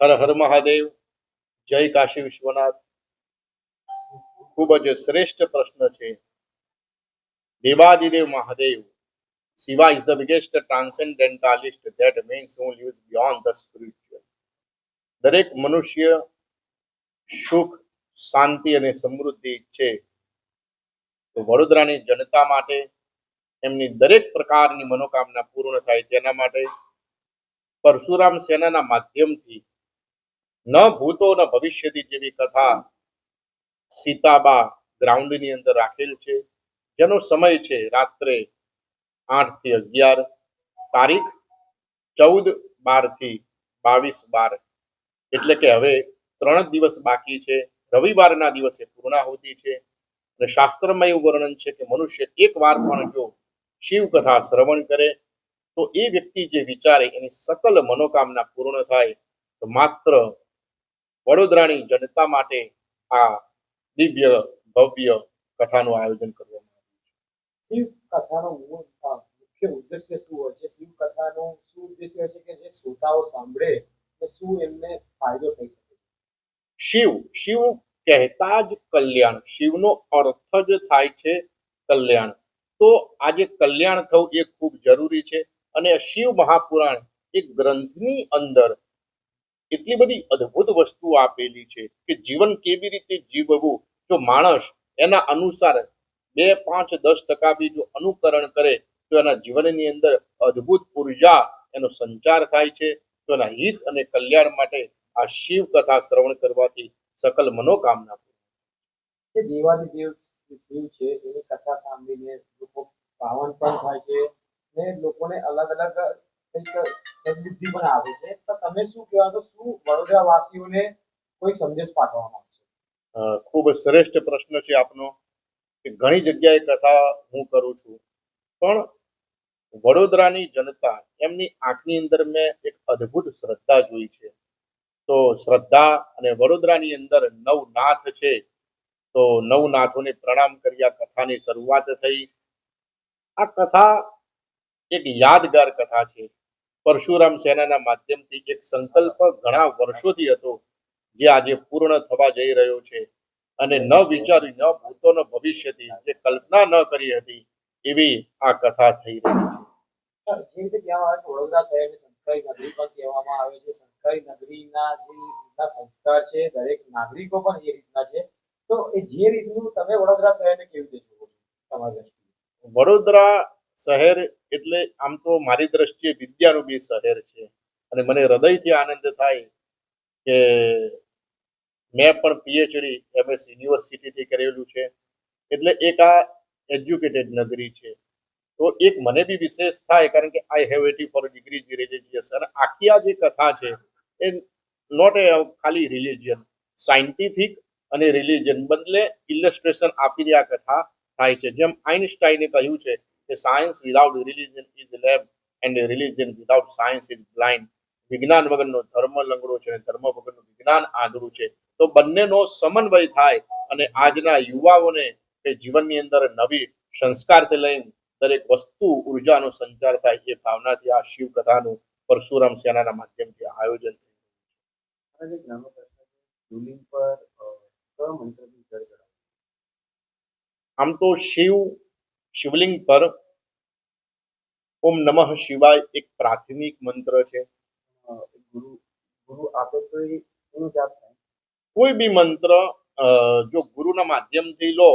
હર હર મહાદેવ, જય કાશી વિશ્વનાથ. ખૂબ જ શ્રેષ્ઠ પ્રશ્ન છે. દેવાદિદેવ Mahadev, Shiva is the biggest transcendentalist that means who lives beyond the spiritual દરેક મનુષ્ય સુખ, શાંતિ અને સમૃદ્ધિ ઈચ્છે તો વડોદરાની જનતા માટે એમની દરેક પ્રકારની મનોકામના પૂર્ણ થાય તેના માટે પરશુરામ સેનાના માધ્યમથી ન ભૂતો ન ભવિષ્યથી જેવી કથા સીતાબા ગ્રાઉન્ડની અંદર રાખેલ છે. જેનો સમય છે રાત્રે આઠથી અગિયાર, તારીખ ચૌદ બારથી બાવીસ બાર. એટલે કે હવે ત્રણ દિવસ બાકી છે. રવિવારના દિવસે પૂર્ણાહુતિ છે. અને શાસ્ત્રમાં એવું વર્ણન છે કે મનુષ્ય એક વાર પણ જો શિવ કથા શ્રવણ કરે, તો એ વ્યક્તિ જે વિચારે એની સકલ મનોકામના પૂર્ણ થાય, તો માત્ર વડોદરાની જનતા માટે આ દિવ્ય ભવ્ય કથાનું આયોજન કરવામાં આવ્યું છે. શિવ કથાનો મુખ્ય ઉદ્દેશ્ય શું હોય છે? શિવ કથાનો શું ઉદ્દેશ્ય છે કે જે શ્રોતાઓ સાંભળે કે શું એમને ફાયદો થઈ શકે શિવ શિવ કહેતા જ કલ્યાણ. શિવનો અર્થ જ થાય છે કલ્યાણ. તો આજે કલ્યાણ થવું એ ખૂબ જરૂરી છે અને શિવ મહાપુરાણ એક ગ્રંથની અંદર એટલી બધી અદ્ભુત વસ્તુઓ આપેલી છે કે જીવન કેવી રીતે જીવવું? જો માણસ એના અનુસાર બે, પાંચ, દસ ટકા બી જો અનુકરણ કરે, તો એના જીવનની અંદર અદ્ભુત ઊર્જા એનો સંચાર થાય છે. તો એના હિત અને કલ્યાણ માટે આ શિવ કથા શ્રવણ કરવાથી સકલ મનોકામના કે દેવાદિદેવ શિવ છે, એની કથા સાંભળીને લોકો પાવન પણ થાય છે ને લોકોને અલગ અલગ કંઈક સમૃદ્ધિ પણ આવે છે. તમે શું કહેવા તો શું વડોદરા વાસીઓને કોઈ સંદેશ પાઠવવા માંગશો ખૂબ શ્રેષ્ઠ પ્રશ્ન છે આપનો, કે ઘણી જગ્યાએ કથા હું કરું છું. પણ વડોદરાની જનતા એમની આંખની અંદર મેં એક અદ્ભુત શ્રદ્ધા જોઈ છે. તો શ્રદ્ધા અને વડોદરાની અંદર નવનાથ છે. તો નવનાથોને પ્રણામ કરી આ કથાની શરૂઆત થઈ. આ કથા એક યાદગાર કથા છે. પરશુરામ સેનાના માધ્યમથી એક સંકલ્પ ઘણા વર્ષોથી હતો જે આજે પૂર્ણ થવા જઈ રહ્યો છે. અને ન વિચારી ન ભૂતોનો ભવિષ્યથી જે કલ્પના ન કરી હતી એવી આ કથા થઈ રહી છે. વડોદરા શહેરને સંસ્કારી નગરી પણ કહેવામાં આવે છે. સંસ્કારી નગરીના જે રીતના સંસ્કાર છે દરેક નાગરિકો પણ એ રીતના છે. તો એ જે રીતનું તમે વડોદરા શહેરને કેવી રીતે જુઓ છો તમારી વડોદરા શહેર એટલે આમ તો મારી દ્રષ્ટિએ વિદ્યાનું બી શહેર છે. અને મને હૃદયથી આનંદ થાય કે મેં પણ પીએચડી એમએસ યુનિવર્સિટીથી કરેલું છે. એટલે એક આ એજ્યુકેટેડ નગરી છે. તો એક મને બી વિશેષ થાય, કારણ કે I have eighty four degree religious અને આખી આ જે કથા છે એ નોટ એ ખાલી રિલિજિયન સાયન્ટિફિક અને રિલિજિયન બદલે ઇલસ્ટ્રેશન આપીને આ કથા થાય છે. જેમ આઇન્સ્ટાઈને કહ્યું છે કે science without religion is lame and religion without science is blind. વિજ્ઞાન વગરનો ધર્મ લંગડો છે અને ધર્મ વગરનું વિજ્ઞાન આંધળું છે તો બંનેનો સમન્વય થાય અને આજના યુવાઓને કે જીવનની અંદર નવી સંસ્કારથી લઈને દરેક વસ્તુ ઉર્જાનો સંચાર થાય એ ભાવનાથી આ શિવ કથાનું પરશુરામ સેનાના માધ્યમથી આયોજન થયું? આમ તો શિવ શિવલિંગ પર ઓમ નમઃ શિવાય એક પ્રાથમિક મંત્ર છે. ગુરુ ગુરુ આપે તો એનો જાપ થાય કોઈ બી મંત્ર જો ગુરુના માધ્યમથી લો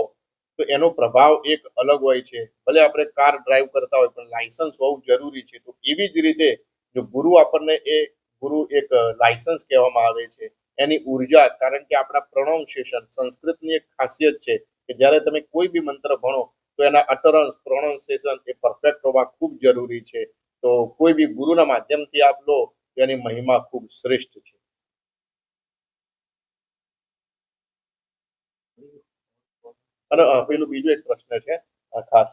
તો એનો પ્રભાવ એક અલગ હોય છે. ભલે આપણે કાર ડ્રાઈવ કરતા હોય પણ લાયસન્સ હોવું જરૂરી છે. તો એવી જ રીતે જો ગુરુ આપણને એ ગુરુ એક લાયસન્સ કહેવામાં આવે છે. એની ઊર્જા કારણ કે આપણા પ્રોનાઉન્સિએશન સંસ્કૃતની એક ખાસિયત છે કે જ્યારે તમે કોઈ બી મંત્ર ભણો તો એના અટરન્સ પ્રોનાઉન્સિએશન એ પરફેક્ટ હોવા ખૂબ જરૂરી છે. તો કોઈ બી ગુરુના માધ્યમથી આપ લો એની મહિમા ખૂબ શ્રેષ્ઠ છે. અને પેલું બીજું એક પ્રશ્ન છે ખાસ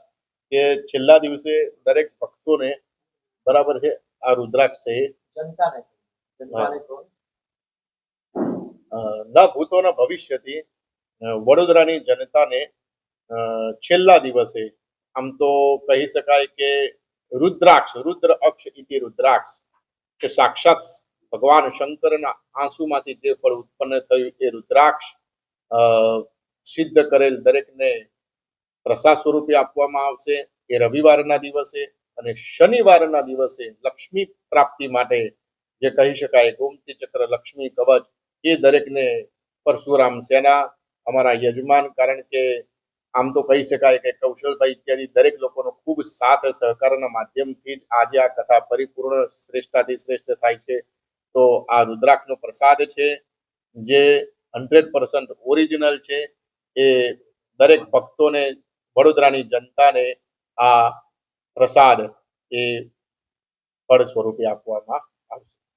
કે છેલ્લા દિવસે દરેક ભક્તોને બરાબર છે આ રુદ્રાક્ષ છે જનતાને ન ભૂતો ન ભવિષ્યથી વડોદરાની જનતાને છેલ્લા દિવસે આમ તો કહી શકાય કે રુદ્રાક્ષ, રુદ્ર અક્ષ ઇતિ રુદ્રાક્ષ, કે સાક્ષાત ભગવાન શંકરના આંસુમાંથી જે ફળ ઉત્પન્ન થયું એ રુદ્રાક્ષ સિદ્ધ કરેલ દરેકને પ્રસાદ સ્વરૂપે આપવામાં આવશે. એ રવિવારના દિવસે અને શનિવારના દિવસે લક્ષ્મી પ્રાપ્તિ માટે જે કહી શકાય ગોમતી ચક્ર, લક્ષ્મી કવચ એ દરેકને પરશુરામ સેના, અમારા યજમાન, કારણ કે આમ તો કહી શકાય કે કૌશલભાઈ ઇત્યાદિ દરેક લોકોનો ખૂબ સાથ સહકારના માધ્યમથી જ આજે આ કથા પરિપૂર્ણ શ્રેષ્ઠાથી શ્રેષ્ઠ થાય છે. તો આ રુદ્રાક્ષનો પ્રસાદ છે, જે હંડ્રેડ પર્સન્ટ ઓરિજિનલ છે. એ દરેક ભક્તોને, વડોદરાની જનતાને આ પ્રસાદ એ ફળ સ્વરૂપે આપવામાં આવશે.